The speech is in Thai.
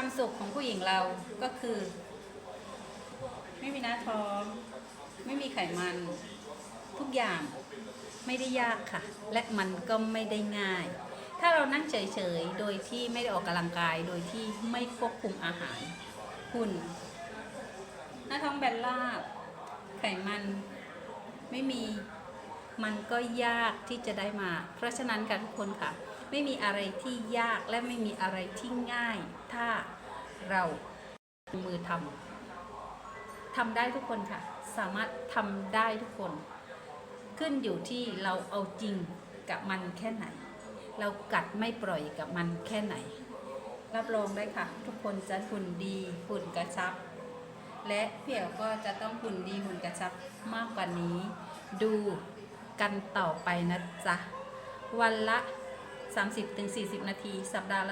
ความสุขของผู้หญิงเราก็คือ ไม่มีหน้าท้อง ไม่มีไขมัน ทุกอย่างไม่ได้ยากค่ะ และมันก็ไม่ได้ง่าย ถ้าเรานั่งเฉยๆ โดยที่ไม่ได้ออกกำลังกายโดยที่ไม่ควบคุมอาหารหุ่นหน้าท้องแบนราบ ไขมันไม่มีมันก็ยากที่จะได้มา เพราะฉะนั้นค่ะทุกคนค่ะ ไม่มีอะไรที่ยากและไม่มีอะไรที่ง่าย ถ้า เราลงมือทำทำได้ทุกคนค่ะ สามารถทำได้ทุกคน ขึ้นอยู่ที่เราเอาจริงกับมันแค่ไหน เรากัดไม่ปล่อยกับมันแค่ไหน รับรองได้ค่ะ ทุกคนจะหุ่นดีหุ่นกระชับ และเพี่เอ๋วก็จะต้องหุ่นดีหุ่นกระชับมากกว่านี้ ดูกันต่อไปนะจ๊ะวันละ 30-40 นาที สัปดาห์ละ